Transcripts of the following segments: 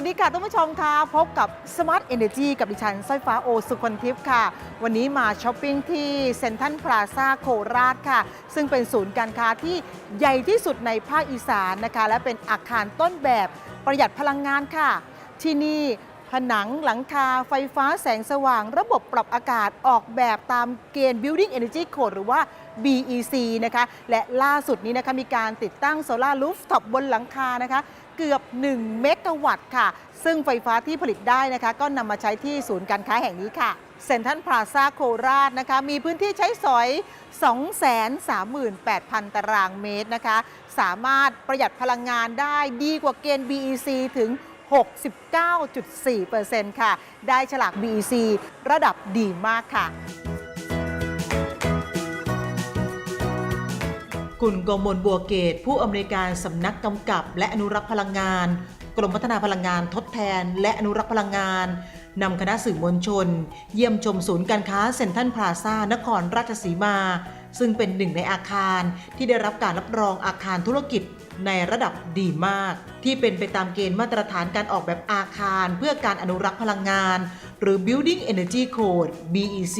วัสดีค่ะท่านผู้ชมค่ะพบกับ Smart Energy กับดิฉันสร้อยฟ้าโอสุคนทิพย์ค่ะ วันนี้มาช้อปปิ้งที่เซ็นทรัลพลาซาโคราชค่ะ ซึ่งเป็นศูนย์การค้าที่ใหญ่ที่สุดในภาคอีสานนะคะ และเป็นอาคารต้นแบบประหยัดพลังงานค่ะ ที่นี่ผนังหลังคาไฟฟ้าแสงสว่าง ระบบปรับอากาศออกแบบตามเกณฑ์ Building Energy Code หรือว่า BEC นะคะ และล่าสุดนี้นะคะมีการติดตั้งโซลารูฟท็อปบนหลังคานะคะ เกือบ 1 เมกะวัตต์ค่ะ ซึ่งไฟฟ้าที่ผลิตได้นะคะ ก็นำมาใช้ที่ศูนย์การค้าแห่งนี้ค่ะเซ็นทรัลพลาซาโคราชนะคะ มีพื้นที่ใช้สอย 238,000 ตารางเมตรนะคะ สามารถประหยัดพลังงานได้ดีกว่าเกณฑ์ BEC ถึง 69.4%ค่ะ ได้ฉลาก BEC ระดับดีมากค่ะ คุณกมลบัวเกต ผู้อำนวยการสำนักกำกับ และอนุรักษ์พลังงาน กรมพัฒนาพลังงานทดแทน และอนุรักษ์พลังงานนำคณะสื่อมวลชน เยี่ยมชมศูนย์การค้าเซ็นทรัลพลาซ่านครราชสีมา ซึ่งเป็นหนึ่งในอาคารที่ได้รับการรับรองอาคารธุรกิจในระดับดีมาก ที่เป็นไปตามเกณฑ์มาตรฐานการออกแบบอาคาร เพื่อการอนุรักษ์พลังงาน หรือ Building Energy Code BEC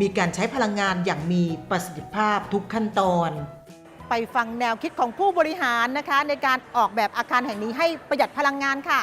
มีการใช้พลังงานอย่างมีประสิทธิภาพทุกขั้นตอน ไปฟังแนวคิดของผู้บริหารนะคะ ในการออกแบบอาคารแห่งนี้ให้ประหยัดพลังงานค่ะ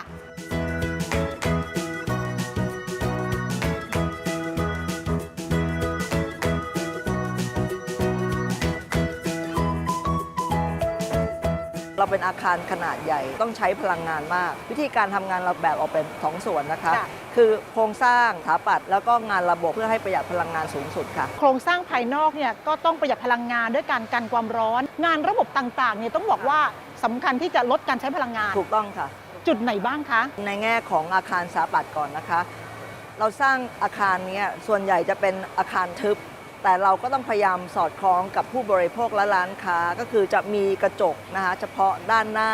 เราเป็นอาคารขนาดใหญ่ ต้องใช้พลังงานมาก วิธีการทำงานเราแบ่งออกเป็นสองส่วนนะคะค่ะคือโครงสร้างสถาปัตย์แล้วก็งานระบบเพื่อให้ประหยัดพลังงานสูงสุดค่ะ โครงสร้างภายนอกเนี่ยก็ต้องประหยัดพลังงานด้วยการกันความร้อน งานระบบต่างๆเนี่ยต้องบอกว่าสำคัญที่จะลดการใช้พลังงาน ถูกต้องค่ะ จุดไหนบ้างคะ ในแง่ของอาคารสถาปัตย์ก่อนนะคะ เราสร้างอาคารเนี้ยส่วนใหญ่จะเป็นอาคารทึบ แต่เราก็ต้องพยายามสอดคล้องกับผู้บริโภคและร้านค้า ก็คือจะมีกระจกนะคะเฉพาะด้านหน้า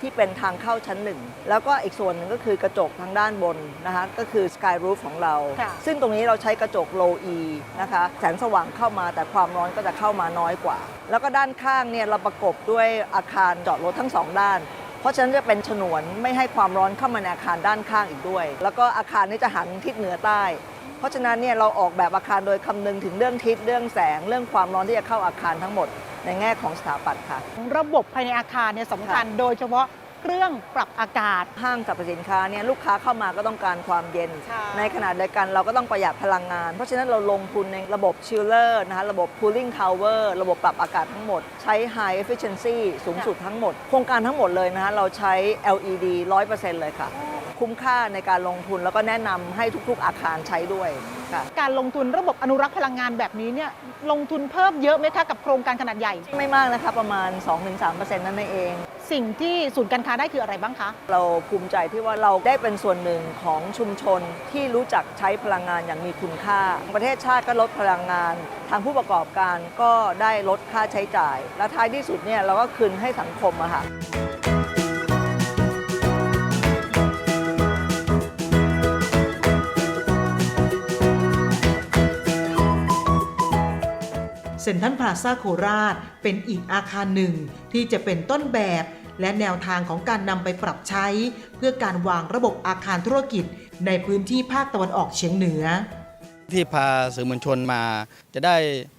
ที่เป็นทางเข้าชั้นหนึ่ง แล้วก็อีกส่วนหนึ่งก็คือกระจกทางด้านบนนะคะก็คือ Sky Roof ของเราค่ะซึ่งตรงนี้เราใช้กระจก low E นะคะแสงสว่างเข้ามาแต่ความร้อนก็จะเข้ามาน้อยกว่า แล้วก็ด้านข้างเนี่ยเราประกบด้วยอาคารจอดรถทั้งสองด้าน เพราะฉะนั้นจะเป็นฉนวนไม่ให้ความร้อนเข้ามาในอาคารด้านข้างอีกด้วย แล้วก็อาคารนี้จะหันทิศเหนือใต้ เพราะฉะนั้นเนี่ยเราออกแบบอาคารโดยคำนึงถึงเรื่องทิศเรื่องแสง เรื่องความร้อนที่จะเข้าอาคารทั้งหมดในแง่ของสถาปัตย์ค่ะ ระบบภายในอาคารเนี่ยสำคัญโดยเฉพาะเครื่องปรับอากาศ ห้างสรรพสินค้าเนี่ยลูกค้าเข้ามาก็ต้องการความเย็น ใช่ ในขณะเดียวกันเราก็ต้องประหยัดพลังงาน เพราะฉะนั้นเราลงทุนในระบบชิลเลอร์นะคะระบบ cooling tower ระบบปรับอากาศทั้งหมด ใช้ high efficiency สูงสุดทั้งหมด โครงการทั้งหมดเลยนะคะเราใช้ LED 100%เลยค่ะ คุ้มค่าในการลงทุนแล้วก็แนะนำให้ทุกๆอาคารใช้ด้วยค่ะการลงทุนระบบอนุรักษ์พลังงานแบบนี้เนี่ยลงทุนเพิ่มเยอะไหมคะกับโครงการขนาดใหญ่ ไม่มากนะคะประมาณ 2-3%นั่นเอง สิ่งที่ศูนย์การค้าได้คืออะไรบ้างคะ เราภูมิใจที่ว่าเราได้เป็นส่วนหนึ่งของชุมชนที่รู้จักใช้พลังงานอย่างมีคุณค่า ประเทศชาติก็ลดพลังงาน ทางผู้ประกอบการก็ได้ลดค่าใช้จ่าย และท้ายที่สุดเนี่ยเราก็คืนให้สังคมอะค่ะ เซ็นทรัลพลาซาโคราช เป็นอีกอาคารหนึ่งที่จะเป็นต้นแบบ และแนวทางของการนำไปปรับใช้ เพื่อการวางระบบอาคารธุรกิจ ในพื้นที่ภาคตะวันออกเฉียงเหนือ ที่พาสื่อมวลชนมา จะได้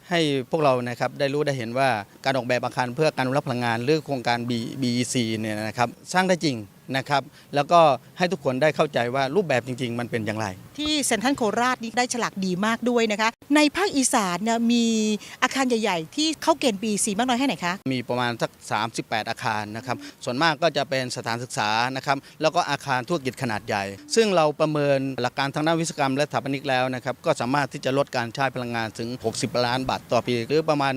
ให้พวกเรานะครับได้รู้ได้เห็นว่าการออกแบบอาคารเพื่อการรักษ์พลังงานหรือโครงการ BEC เนี่ยนะครับสร้างได้จริง นะครับ แล้วก็ให้ทุกคนได้เข้าใจว่ารูปแบบจริง ๆ มันเป็นอย่างไร ที่เซ็นทรัลโคราชนี่ได้ฉลากดีมากด้วยนะคะ ในภาคอีสานเนี่ยมีอาคารใหญ่ ๆ ที่เข้าเกณฑ์ B4 มากน้อยแค่ไหนคะ มีประมาณสัก 38 อาคารนะครับ ส่วนมากก็จะเป็นสถานศึกษานะครับ แล้วก็อาคารธุรกิจขนาดใหญ่ ซึ่งเราประเมินหลักการทางด้านวิศวกรรมและสถาปนิกแล้วนะครับ ก็สามารถที่จะลดการใช้พลังงานถึง 60 ล้านบาทต่อปี หรือประมาณ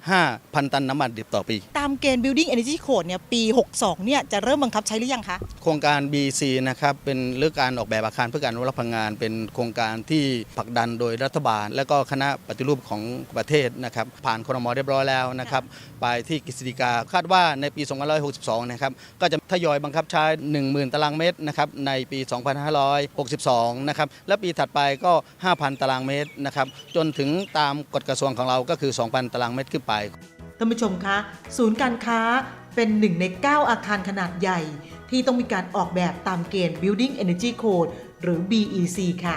1.5 พันตันน้ำมันดิบต่อปี ตามเกณฑ์ Building Energy Code เนี่ยปี 62 เนี่ยจะเริ่มบังคับใช้หรือยังคะโครงการ BC นะครับเป็นเรื่องการออกแบบอาคารเพื่อการอนุรักษ์พลังงาน เป็นโครงการที่ผลักดันโดยรัฐบาล และก็คณะปฏิรูปของประเทศนะครับผ่านครมเรียบร้อยแล้วนะครับไปที่กฤษฎีกาคาดว่าในปี 2562 นะครับก็จะทยอยบังคับใช้ 10,000 ตารางเมตรนะครับในปี 2562 นะครับและปีถัดไปก็ 5,000 ตารางเมตรนะครับจนถึงตามกฎกระทรวงของเราก็คือ 2,000 ตารางเมตรขึ้นไปท่านผู้ชมคะ ศูนย์การค้า เป็นหนึ่งใน 9 อาคารขนาดใหญ่ ที่ต้องมีการออกแบบตามเกณฑ์ Building Energy Code หรือ BEC ค่ะ